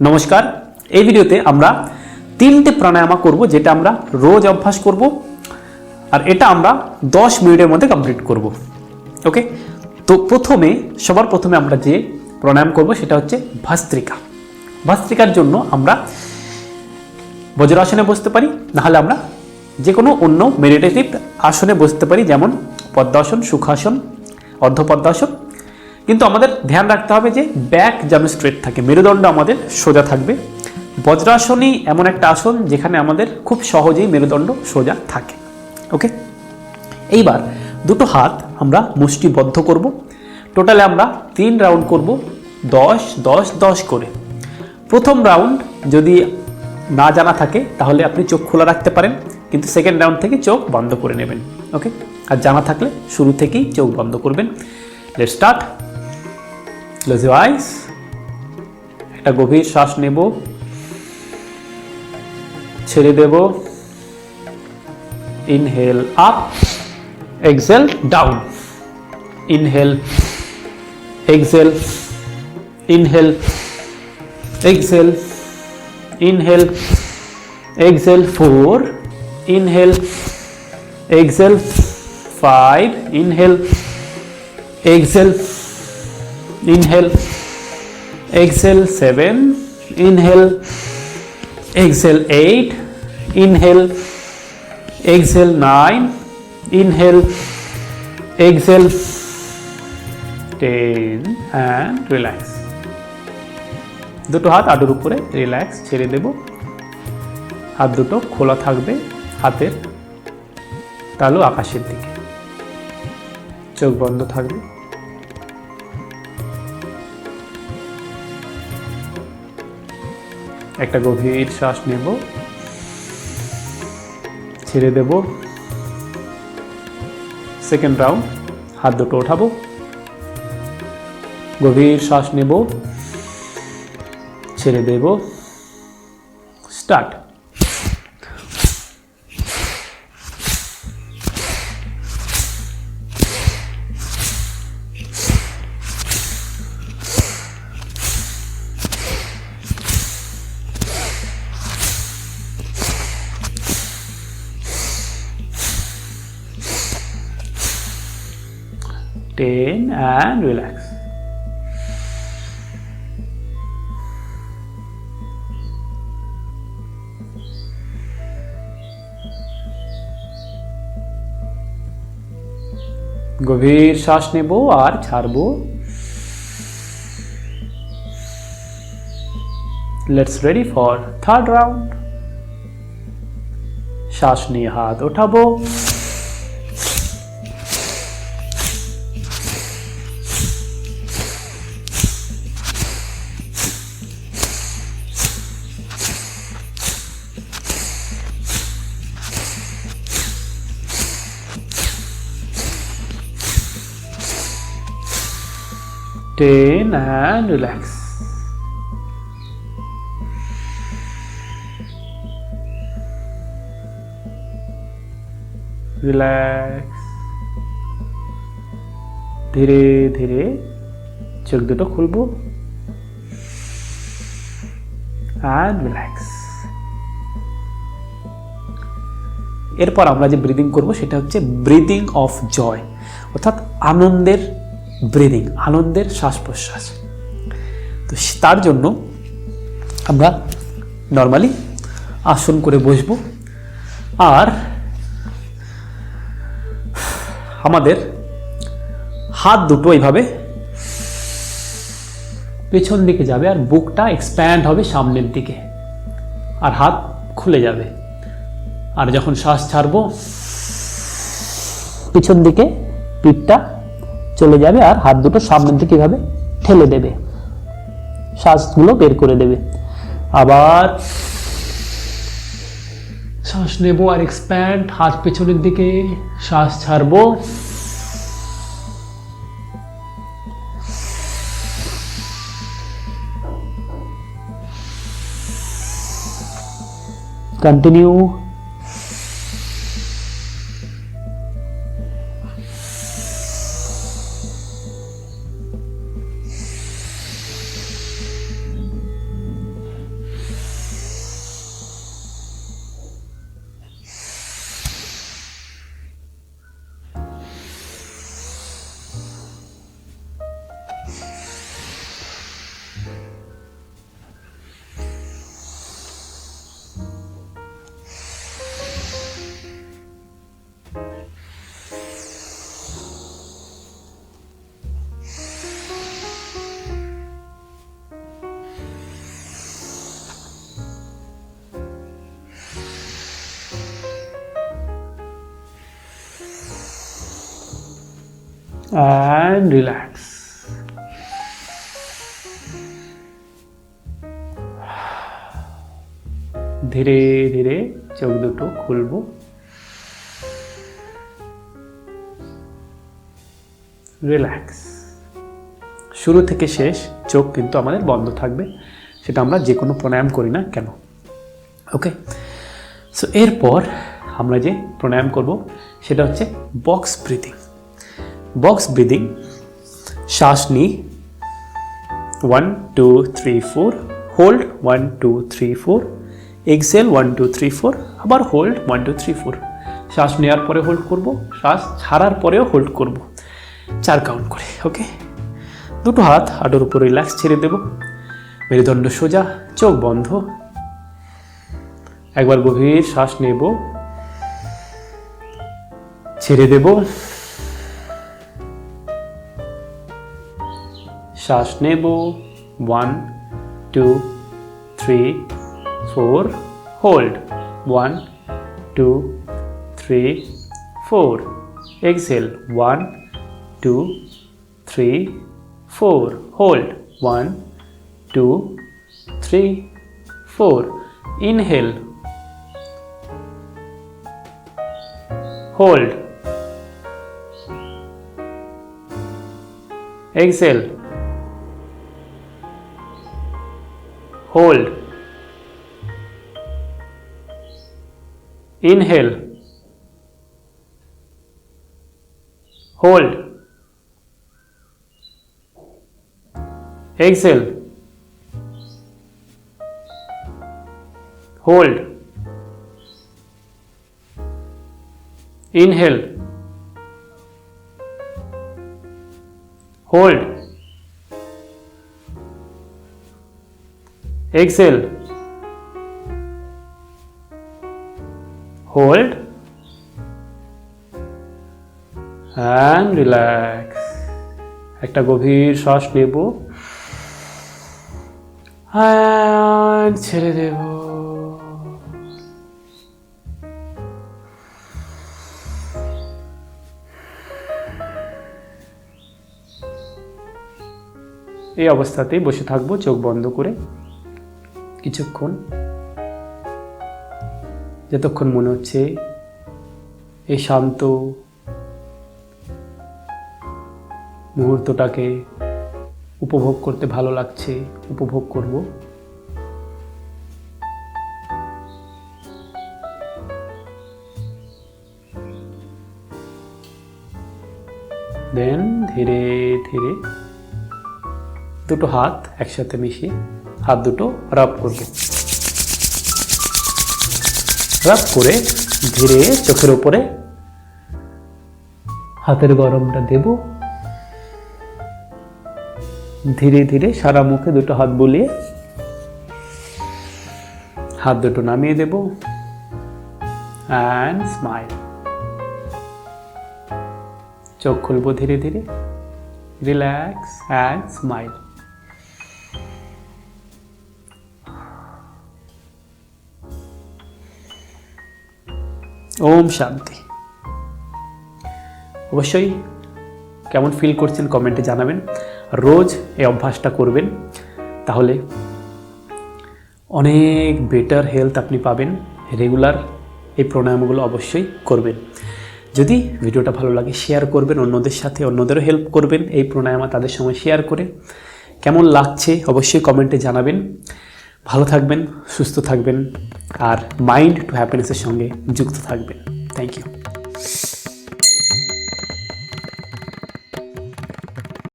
নমস্কার। এই ভিডিওতে আমরা তিনটে প্রাণায়ামা করব, যেটা আমরা রোজ অভ্যাস করব, আর এটা আমরা দশ মিনিটের মধ্যে কমপ্লিট করব। ওকে তো প্রথমে, সবার প্রথমে আমরা যে প্রাণায়াম করব, সেটা হচ্ছে ভাস্ত্রিকা। ভাস্ত্রিকার জন্য আমরা বজ্রাসনে বসতে পারি, নাহলে আমরা যে কোনো অন্য মেডিটেটিভ আসনে বসতে পারি, যেমন পদ্মাসন, সুখাসন, অর্ধপদ্মাসন কিন্তু আমাদের ধ্যান রাখতে হবে যে ব্যাক যেন স্ট্রেট থাকে, মেরুদণ্ড আমাদের সোজা থাকবে। বজ্রাসনই এমন একটা আসন যেখানে আমাদের খুব সহজেই মেরুদণ্ড সোজা থাকে। ওকে এইবার দুটো হাত আমরা মুষ্টিবদ্ধ করব। টোটালে আমরা তিন রাউন্ড করব, দশ দশ দশ করে। প্রথম রাউন্ড যদি না জানা থাকে, তাহলে আপনি চোখ খোলা রাখতে পারেন, কিন্তু সেকেন্ড রাউন্ড থেকে চোখ বন্ধ করে নেবেন। ওকে আর জানা থাকলে শুরু থেকেই চোখ বন্ধ করবেন। লেট স্টার্ট ক্লোজ আইস একটা গভীর শ্বাস নেব। ছেড়ে দেব। Inhale up exhale down inhale exhale inhale exhale inhale exhale four inhale exhale five inhale exhale inhale exhale 7 inhale exhale 8 inhale exhale 9 inhale exhale 10 and relax দুটো হাত আডুর উপরে রিল্যাক্স ছেড়ে দেব হাত দুটো খোলা থাকবে হাতের তালু আকাশের দিকে চোখ বন্ধ থাকবে একটা গভীর শ্বাস নেব। ছেড়ে দেব। সেকেন্ড রাউন্ড হাত দুটো ওঠাবো। গভীর শ্বাস নেব। ছেড়ে দেব। Start ten and relax. গভীর শ্বাস নেব আর ছাড়বো let's ready for third round শ্বাস নিয়ে হাত ওঠাবো ten and relax. রিল্যাক্স ধীরে ধীরে চোখ দুটো খুলবো। অ্যান্ড রিল্যাক্স এরপর আমরা যে ব্রিদিং করব, সেটা হচ্ছে ব্রিদিং অফ জয় অর্থাৎ আনন্দের ব্রিদিং, আনন্দের শ্বাস প্রশ্বাস তো তার জন্য আমরা নর্মালি আসন করে বসবো। আর আমাদের হাত দুটো এইভাবে পেছন দিকে যাবে আর বুকটা এক্সপ্যান্ড হবে সামনের দিকে। আর হাত খুলে যাবে। আর যখন শ্বাস ছাড়বো, পিছন দিকে পিঠটা চলে যাবে আর হাত দুটো সামনের দিকে এভাবে ঠেলে দেবে। শ্বাসগুলো বের করে দেবে। আবার শ্বাস নেব আর এক্সপ্যান্ড হাত পেছনের দিকে শ্বাস ছাড়বো। কন্টিনিউ অ্যান্ড রিল্যাক্স ধীরে ধীরে চোখ দুটো খুলবো। রিল্যাক্স শুরু থেকে শেষ, চোখ কিন্তু আমাদের বন্ধ থাকবে। সেটা আমরা যে কোনো প্রাণায়াম করি না কেন? ওকে সো এরপর আমরা যে প্রাণায়াম করব, সেটা হচ্ছে বক্স ব্রিদিং বক্স ব্রিদিং শ্বাস নিই one two three four hold one two three four exhale one two three four আবার hold one two three four শ্বাস নেওয়ার পরে হোল্ড করব শ্বাস ছাড়ার পরেও হোল্ড করব। চার কাউন্ট করে ওকে দুটো হাত হাঁটুর উপর রিল্যাক্স ছেড়ে দেব। মেরুদণ্ড সোজা, চোখ বন্ধ। একবার গভীর শ্বাস নেব। ছেড়ে দেব। sustainable. 1, 2, 3, 4. Hold. 1, 2, 3, 4. Exhale. 1, 2, 3, 4. Hold. 1, 2, 3, 4. Inhale. Hold. Exhale. Hold inhale hold exhale hold inhale hold exhale hold. And relax. একটা গভীর শ্বাস নেব। And ছেড়ে দেব। এই অবস্থাতেই বসে থাকব, চোখ বন্ধ করে। কিছুক্ষণ, যতক্ষণ মনে হচ্ছে এই শান্ত মুহূর্তটাকে উপভোগ করতে ভালো লাগছে, উপভোগ করব। দেন ধীরে ধীরে দুটো হাত একসাথে মিশিয়ে হাত দুটো রাব করব। রাব করে ধীরে চোখের উপরে হাতের গরমটা দেব। ধীরে ধীরে সারা মুখে দুটো হাত বুলিয়ে হাত দুটো নামিয়ে দেব। অ্যান্ড স্মাইল চোখ খুলবো ধীরে ধীরে। রিল্যাক্স অ্যান্ড স্মাইল ওম শান্তি। অবশ্যই কেমন ফিল করছেন কমেন্টে জানাবেন। রোজ এই অভ্যাসটা করবেন, তাহলে অনেক বেটার হেলথ আপনি পাবেন। রেগুলার এই প্রাণায়ামগুলো অবশ্যই করবেন। যদি ভিডিওটা ভালো লাগে শেয়ার করবেন, অন্যদের সাথে অন্যদেরও হেল্প করবেন এই প্রাণায়ামা তাদের সঙ্গে শেয়ার করে। কেমন লাগছে, অবশ্যই কমেন্টে জানাবেন। ভালো থাকবেন সুস্থ থাকবেন আর মাইন্ড টু হ্যাপিনেসের সঙ্গে যুক্ত থাকবেন। Thank you